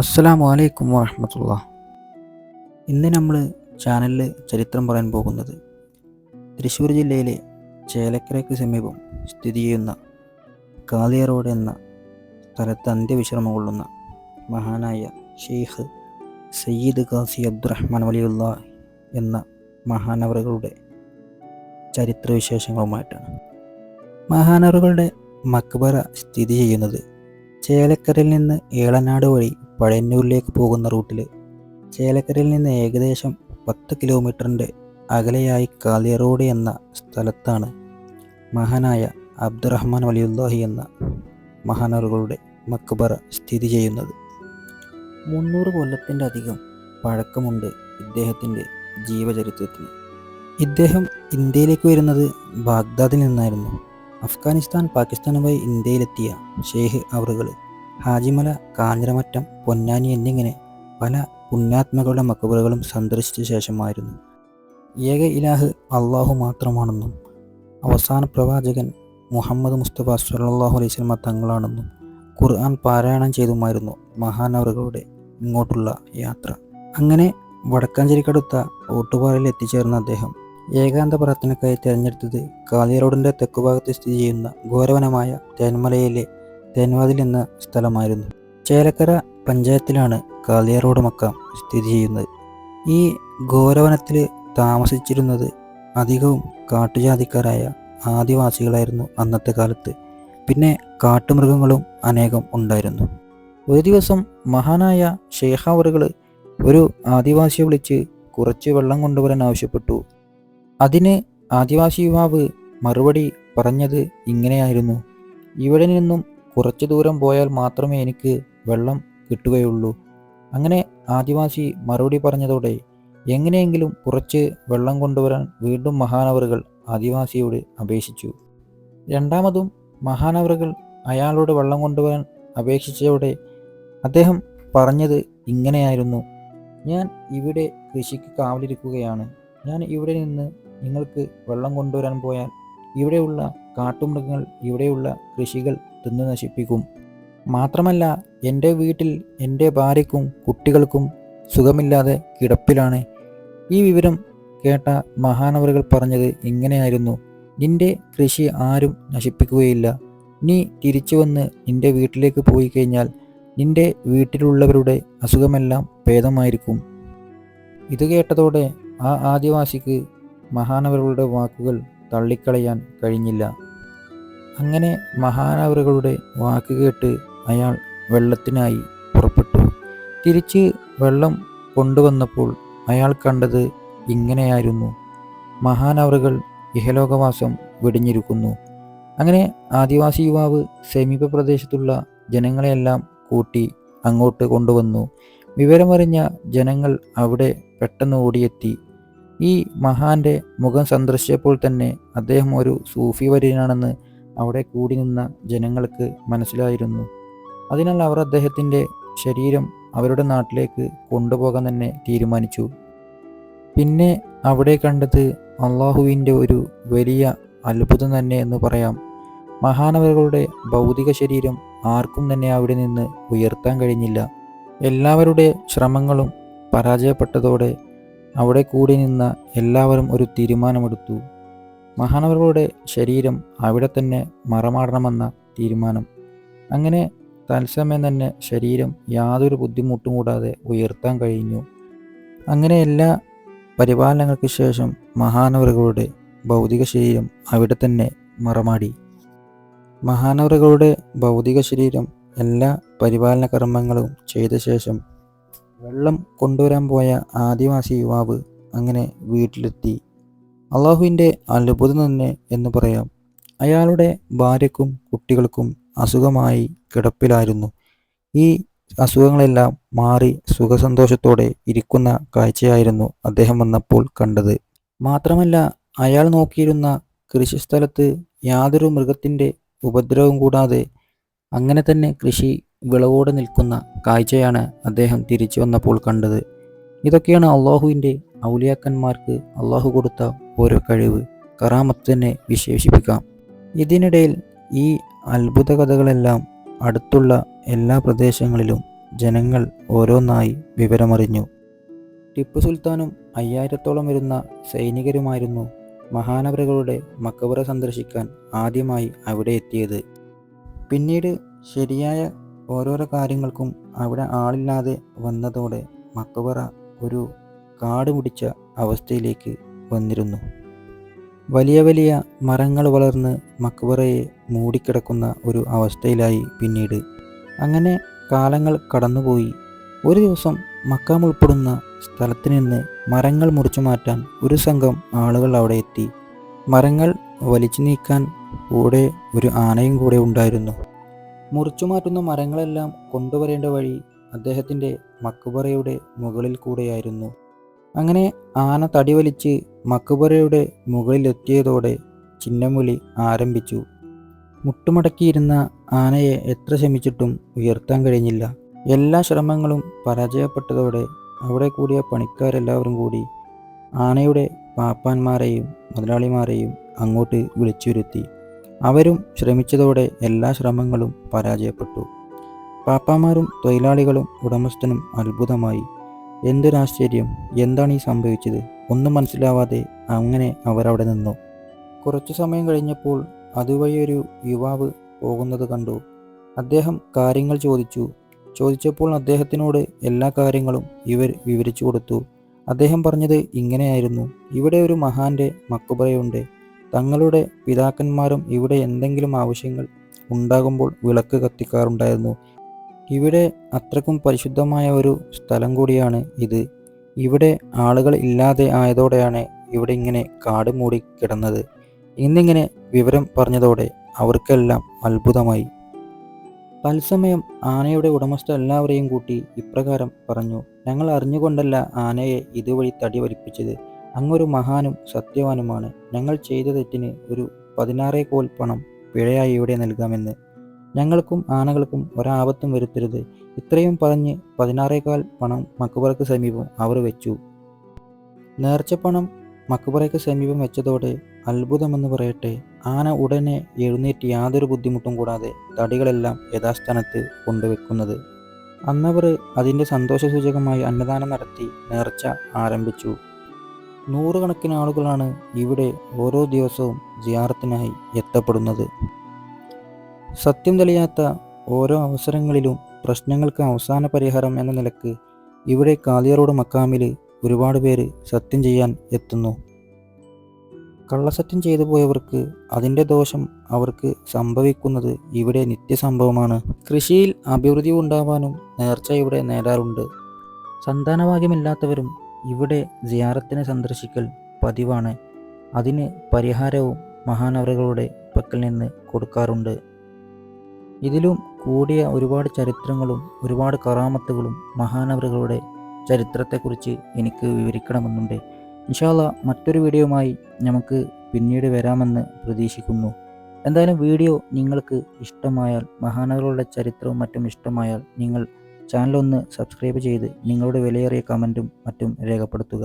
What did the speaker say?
അസ്സലാമു അലൈക്കും വറഹമത്തുള്ള. ഇന്ന് നമ്മൾ ചാനലിൽ ചരിത്രം പറയാൻ പോകുന്നത് തൃശ്ശൂർ ജില്ലയിലെ ചേലക്കരയ്ക്ക് സമീപം സ്ഥിതി ചെയ്യുന്ന കാളിയ റോഡ് എന്ന സ്ഥലത്ത് അന്ത്യവിശ്രമം കൊള്ളുന്ന മഹാനായ ഷെയ്ഖ് സയ്യിദ് ഖാസി അബ്ദുറഹ്മാൻ വലിയുള്ള എന്ന മഹാനവറുകളുടെ ചരിത്രവിശേഷങ്ങളുമായിട്ടാണ്. മഹാനവറുകളുടെ മക്ബറ സ്ഥിതി ചെയ്യുന്നത് ചേലക്കരയിൽ നിന്ന് ഏളനാട് വഴി പഴയന്നൂരിലേക്ക് പോകുന്ന റൂട്ടിൽ ചേലക്കരയിൽ നിന്ന് ഏകദേശം പത്ത് കിലോമീറ്ററിന്റെ അകലെയായി കാലിയറോഡ് എന്ന സ്ഥലത്താണ് മഹാനായ അബ്ദുറഹ്മാൻ വലിയുല്ലാഹി എന്ന മഹാനറുകളുടെ മക്ബറ സ്ഥിതി ചെയ്യുന്നത്. മുന്നൂറ് കൊല്ലത്തിന്റെ അധികം പഴക്കമുണ്ട് ഇദ്ദേഹത്തിന്റെ ജീവചരിത്രത്തിന്. ഇദ്ദേഹം ഇന്ത്യയിലേക്ക് വരുന്നത് ബാഗ്ദാദിൽ നിന്നായിരുന്നു. അഫ്ഗാനിസ്ഥാൻ പാകിസ്ഥാനുമായി ഇന്ത്യയിലെത്തിയ ഷെയ്ഖ് അവറുകൾ ഹാജിമല കാഞ്ഞിരമറ്റം പൊന്നാനി എന്നിങ്ങനെ പല പുണ്യാത്മകളുടെ മക്കബറുകളും സന്ദർശിച്ച ശേഷമായിരുന്നു. ഏക ഇലാഹ് അള്ളാഹു മാത്രമാണെന്നും അവസാന പ്രവാചകൻ മുഹമ്മദ് മുസ്തഫ സല്ലാഹു അലൈഹി സ്വലമ തങ്ങളാണെന്നും ഖുർആൻ പാരായണം ചെയ്തുമായിരുന്നു മഹാനവറുകളുടെ ഇങ്ങോട്ടുള്ള യാത്ര. അങ്ങനെ വടക്കാഞ്ചേരിക്കടുത്ത ഓട്ടുപാറയിൽ എത്തിച്ചേർന്ന അദ്ദേഹം ഏകാന്ത പ്രാർത്ഥനയ്ക്കായി തിരഞ്ഞെടുത്തത് കാളിയറോഡിന്റെ തെക്കുഭാഗത്ത് സ്ഥിതി ചെയ്യുന്ന ഘോരവനമായ തേന്മലയിലെ തേൻവാതിൽ എന്ന സ്ഥലമായിരുന്നു. ചേലക്കര പഞ്ചായത്തിലാണ് കാളിയറോഡ് മക്കാം സ്ഥിതി ചെയ്യുന്നത്. ഈ ഘോരവനത്തിൽ താമസിച്ചിരുന്നത് അധികവും കാട്ടുജാതിക്കാരായ ആദിവാസികളായിരുന്നു അന്നത്തെ കാലത്ത്. പിന്നെ കാട്ടുമൃഗങ്ങളും അനേകം ഉണ്ടായിരുന്നു. ഒരു ദിവസം മഹാനായ ഷേഖാവറുകൾ ഒരു ആദിവാസിയെ വിളിച്ച് കുറച്ച് വെള്ളം കൊണ്ടുവരാൻ ആവശ്യപ്പെട്ടു. അതിന് ആദിവാസി യുവാവ് മറുപടി പറഞ്ഞത് ഇങ്ങനെയായിരുന്നു. ഇവിടെ നിന്നും കുറച്ച് ദൂരം പോയാൽ മാത്രമേ എനിക്ക് വെള്ളം കിട്ടുകയുള്ളൂ. അങ്ങനെ ആദിവാസി മറുപടി പറഞ്ഞതോടെ എങ്ങനെയെങ്കിലും കുറച്ച് വെള്ളം കൊണ്ടുവരാൻ വീണ്ടും മഹാനവറുകൾ ആദിവാസിയോട് അപേക്ഷിച്ചു. രണ്ടാമതും മഹാനവറുകൾ അയാളോട് വെള്ളം കൊണ്ടുവരാൻ അപേക്ഷിച്ചതോടെ അദ്ദേഹം പറഞ്ഞത് ഇങ്ങനെയായിരുന്നു. ഞാൻ ഇവിടെ കൃഷിക്ക് കാവലിരിക്കുകയാണ്. ഞാൻ ഇവിടെ നിന്ന് നിങ്ങൾക്ക് വെള്ളം കൊണ്ടുവരാൻ പോയാൽ ഇവിടെയുള്ള കാട്ടുമൃഗങ്ങൾ ഇവിടെയുള്ള കൃഷികൾ തിന്നു നശിപ്പിക്കും. മാത്രമല്ല എന്റെ വീട്ടിൽ എന്റെ ഭാര്യക്കും കുട്ടികൾക്കും സുഖമില്ലാതെ കിടപ്പിലാണ്. ഈ വിവരം കേട്ട മഹാനവറുകൾ പറഞ്ഞത് ഇങ്ങനെയായിരുന്നു. നിന്റെ കൃഷി ആരും നശിപ്പിക്കുകയില്ല. നീ തിരിച്ചു വന്ന് നിന്റെ വീട്ടിലേക്ക് പോയി കഴിഞ്ഞാൽ നിന്റെ വീട്ടിലുള്ളവരുടെ അസുഖമെല്ലാം ഭേദമായിരിക്കും. ഇത് കേട്ടതോടെ ആ ആദിവാസിക്ക് മഹാനവരുടെ വാക്കുകൾ തള്ളിക്കളയാൻ കഴിഞ്ഞില്ല. അങ്ങനെ മഹാനവറുകളുടെ വാക്ക് കേട്ട് അയാൾ വെള്ളത്തിനായി പുറപ്പെട്ടു. തിരിച്ച് വെള്ളം കൊണ്ടുവന്നപ്പോൾ അയാൾ കണ്ടത് ഇങ്ങനെയായിരുന്നു. മഹാനവറുകൾ ഇഹലോകവാസം വെടിഞ്ഞിരിക്കുന്നു. അങ്ങനെ ആദിവാസി യുവാവ് സമീപ പ്രദേശത്തുള്ള ജനങ്ങളെയെല്ലാം കൂട്ടി അങ്ങോട്ട് കൊണ്ടുവന്നു. വിവരമറിഞ്ഞ ജനങ്ങൾ അവിടെ പെട്ടെന്ന് ഓടിയെത്തി. ഈ മഹാന്റെ മുഖം സന്ദർശിച്ചപ്പോൾ തന്നെ അദ്ദേഹം ഒരു സൂഫി വര്യനാണെന്ന് അവിടെ കൂടി നിന്ന ജനങ്ങൾക്ക് മനസ്സിലായിരുന്നു. അതിനാൽ അവർ അദ്ദേഹത്തിന്റെ ശരീരം അവരുടെ നാട്ടിലേക്ക് കൊണ്ടുപോകാൻ തന്നെ തീരുമാനിച്ചു. പിന്നെ അവിടെ കണ്ടത് അള്ളാഹുവിന്റെ ഒരു വലിയ അത്ഭുതം തന്നെ എന്ന് പറയാം. മഹാനവറുകളുടെ ഭൗതിക ശരീരം ആർക്കും തന്നെ അവിടെ നിന്ന് ഉയർത്താൻ കഴിഞ്ഞില്ല. എല്ലാവരുടെ ശ്രമങ്ങളും പരാജയപ്പെട്ടതോടെ അവിടെ കൂടി നിന്ന എല്ലാവരും ഒരു തീരുമാനമെടുത്തു. മഹാനവരുടെ ശരീരം അവിടെ തന്നെ മറമാടണമെന്ന തീരുമാനം. അങ്ങനെ തത്സമയം തന്നെ ശരീരം യാതൊരു ബുദ്ധിമുട്ടും കൂടാതെ ഉയർത്താൻ കഴിഞ്ഞു. അങ്ങനെ എല്ലാ പരിപാലനങ്ങൾക്ക് ശേഷം മഹാനവറുകളുടെ ഭൗതിക ശരീരം അവിടെ തന്നെ മറമാടി. മഹാനവറുകളുടെ ഭൗതിക ശരീരം എല്ലാ പരിപാലന കർമ്മങ്ങളും ചെയ്ത ശേഷം വെള്ളം കൊണ്ടുവരാൻ പോയ ആദിവാസി യുവാവ് അങ്ങനെ വീട്ടിലെത്തി. അള്ളാഹുവിന്റെ അത്ഭുതം തന്നെ എന്ന് പറയാം. അയാളുടെ ഭാര്യക്കും കുട്ടികൾക്കും അസുഖമായി കിടപ്പിലായിരുന്നു. ഈ അസുഖങ്ങളെല്ലാം മാറി സുഖസന്തോഷത്തോടെ ഇരിക്കുന്ന കാഴ്ചയായിരുന്നു അദ്ദേഹം വന്നപ്പോൾ കണ്ടത്. മാത്രമല്ല അയാൾ നോക്കിയിരുന്ന കൃഷിസ്ഥലത്ത് യാതൊരു മൃഗത്തിന്റെ ഉപദ്രവം കൂടാതെ അങ്ങനെ തന്നെ കൃഷി വിളവോടെ നിൽക്കുന്ന കാഴ്ചയാണ് അദ്ദേഹം തിരിച്ചു വന്നപ്പോൾ കണ്ടത്. ഇതൊക്കെയാണ് അള്ളാഹുവിന്റെ ഔലിയാക്കന്മാർക്ക് അള്ളാഹു കൊടുത്ത ഓരോ കഴിവ്. കറാമത്ത് തന്നെ വിശേഷിപ്പിക്കാം. ഇതിനിടയിൽ ഈ അത്ഭുത കഥകളെല്ലാം അടുത്തുള്ള എല്ലാ പ്രദേശങ്ങളിലും ജനങ്ങൾ ഓരോന്നായി വിവരമറിഞ്ഞു. ടിപ്പു സുൽത്താനും അയ്യായിരത്തോളം വരുന്ന സൈനികരുമായിരുന്നു മഹാനവരകളുടെ മക്കബറ സന്ദർശിക്കാൻ ആദ്യമായി അവിടെ എത്തിയത്. പിന്നീട് ശരിയായ ഓരോരോ കാര്യങ്ങൾക്കും അവിടെ ആളില്ലാതെ വന്നതോടെ മക്കബറ ഒരു കാട് പിടിച്ച അവസ്ഥയിലേക്ക് വന്നിരുന്നു. വലിയ വലിയ മരങ്ങൾ വളർന്ന് മക്ബറയെ മൂടിക്കിടക്കുന്ന ഒരു അവസ്ഥയിലായി പിന്നീട്. അങ്ങനെ കാലങ്ങൾ കടന്നുപോയി. ഒരു ദിവസം മക്കാം ഉൾപ്പെടുന്ന സ്ഥലത്ത് നിന്ന് മരങ്ങൾ മുറിച്ചു മാറ്റാൻ ഒരു സംഘം ആളുകൾ അവിടെ എത്തി. മരങ്ങൾ വലിച്ചു നീക്കാൻ കൂടെ ഒരു ആനയും കൂടെ ഉണ്ടായിരുന്നു. മുറിച്ചു മാറ്റുന്ന മരങ്ങളെല്ലാം കൊണ്ടുവരേണ്ട വഴി അദ്ദേഹത്തിന്റെ മക്കുബറയുടെ മുകളിൽ കൂടെയായിരുന്നു. അങ്ങനെ ആന തടി വലിച്ച് മക്കുബറയുടെ മുകളിലെത്തിയതോടെ ചിന്നമുലി ആരംഭിച്ചു. മുട്ടുമടക്കിയിരുന്ന ആനയെ എത്ര ശ്രമിച്ചിട്ടും ഉയർത്താൻ കഴിഞ്ഞില്ല. എല്ലാ ശ്രമങ്ങളും പരാജയപ്പെട്ടതോടെ അവിടെ കൂടിയ പണിക്കാരെല്ലാവരും കൂടി ആനയുടെ പാപ്പാന്മാരെയും മുതലാളിമാരെയും അങ്ങോട്ട് വിളിച്ചു വരുത്തി അവരും ശ്രമിച്ചതോടെ എല്ലാ ശ്രമങ്ങളും പരാജയപ്പെട്ടു. പാപ്പാമാരും തൊഴിലാളികളും ഉടമസ്ഥനും അത്ഭുതമായി. എന്തൊരാശ്ചര്യം എന്താണ് ഈ സംഭവിച്ചത്? ഒന്നും മനസ്സിലാവാതെ അങ്ങനെ അവരവിടെ നിന്നു. കുറച്ചു സമയം കഴിഞ്ഞപ്പോൾ അതുവഴി ഒരു യുവാവ് പോകുന്നത് കണ്ടു. അദ്ദേഹം കാര്യങ്ങൾ ചോദിച്ചു. ചോദിച്ചപ്പോൾ അദ്ദേഹത്തിനോട് എല്ലാ കാര്യങ്ങളും ഇവർ വിവരിച്ചു കൊടുത്തു. അദ്ദേഹം പറഞ്ഞത് ഇങ്ങനെയായിരുന്നു. ഇവിടെ ഒരു മഹാന്റെ മക്കുബറയുണ്ട്. തങ്ങളുടെ പിതാക്കന്മാരും ഇവിടെ എന്തെങ്കിലും ആവശ്യങ്ങൾ ഉണ്ടാകുമ്പോൾ വിളക്ക് കത്തിക്കാറുണ്ടായിരുന്നു. ഇവിടെ അത്രക്കും പരിശുദ്ധമായ ഒരു സ്ഥലം കൂടിയാണ് ഇത്. ഇവിടെ ആളുകൾ ഇല്ലാതെ ആയതോടെയാണ് ഇവിടെ ഇങ്ങനെ കാട് മൂടി കിടന്നത്. ഇന്നിങ്ങനെ വിവരം പറഞ്ഞതോടെ അവർക്കെല്ലാം അത്ഭുതമായി. തത്സമയം ആനയുടെ ഉടമസ്ഥ എല്ലാവരെയും കൂട്ടി ഇപ്രകാരം പറഞ്ഞു ഞങ്ങൾ അറിഞ്ഞുകൊണ്ടല്ല ആനയെ ഇതുവഴി തടി വലിപ്പിച്ചത്. അങ്ങൊരു മഹാനും സത്യവാനുമാണ്. ഞങ്ങൾ ചെയ്ത തെറ്റിന് ഒരു പതിനാറേ കോൽ പണം പിഴയായി ഇവിടെ നൽകാമെന്ന്. ഞങ്ങൾക്കും ആനകൾക്കും ഒരാപത്തും വരുത്തരുത്. ഇത്രയും പറഞ്ഞ് പതിനാറേകാൽ പണം മക്കുബറയ്ക്ക് സമീപം അവർ വെച്ചു. നേർച്ചപ്പണം മക്കുബറയ്ക്ക് സമീപം വെച്ചതോടെ അത്ഭുതമെന്ന് പറയട്ടെ ആന ഉടനെ എഴുന്നേറ്റ് യാതൊരു ബുദ്ധിമുട്ടും കൂടാതെ തടികളെല്ലാം യഥാസ്ഥാനത്ത് കൊണ്ടുവെക്കുന്നത്. അന്നവർ അതിന്റെ സന്തോഷസൂചകമായി അന്നദാനം നടത്തി നേർച്ച ആരംഭിച്ചു. നൂറുകണക്കിന് ആളുകളാണ് ഇവിടെ ഓരോ ദിവസവും ജിയാറത്തിനായി എത്തപ്പെടുന്നത്. സത്യം തെളിയാത്ത ഓരോ അവസരങ്ങളിലും പ്രശ്നങ്ങൾക്ക് അവസാന പരിഹാരം എന്ന നിലയ്ക്ക് ഇവിടെ കാലിയറോട് മക്കാമിൽ ഒരുപാട് പേര് സത്യം ചെയ്യാൻ എത്തുന്നു. കള്ളസത്യം ചെയ്തു പോയവർക്ക് അതിന്റെ ദോഷം അവർക്ക് സംഭവിക്കുന്നത് ഇവിടെ നിത്യസംഭവമാണ്. കൃഷിയിൽ അഭിവൃദ്ധി ഉണ്ടാവാനും നേർച്ച ഇവിടെ നേടാറുണ്ട് സന്താനഭാഗ്യമില്ലാത്തവരും ഇവിടെ ജിയാറത്തിനെ സന്ദർശിക്കൽ പതിവാണ്. അതിന് പരിഹാരവും മഹാനവറുകളുടെ പക്കൽ നിന്ന് കൊടുക്കാറുണ്ട്. ഇതിലും കൂടിയ ഒരുപാട് ചരിത്രങ്ങളും ഒരുപാട് കറാമത്തുകളും മഹാനവറുകളുടെ ചരിത്രത്തെക്കുറിച്ച് എനിക്ക് വിവരിക്കണമെന്നുണ്ട്. ഇൻഷാല്ല മറ്റൊരു വീഡിയോയുമായി നമുക്ക് പിന്നീട് വരാമെന്ന് പ്രതീക്ഷിക്കുന്നു. എന്തായാലും വീഡിയോ നിങ്ങൾക്ക് ഇഷ്ടമായാൽ മഹാനവറുകളുടെ ചരിത്രവും മറ്റും ഇഷ്ടമായാൽ നിങ്ങൾ ചാനൽ ഒന്ന് സബ്സ്ക്രൈബ് ചെയ്ത് നിങ്ങളുടെ വിലയേറിയ കമന്റും മറ്റും രേഖപ്പെടുത്തുക.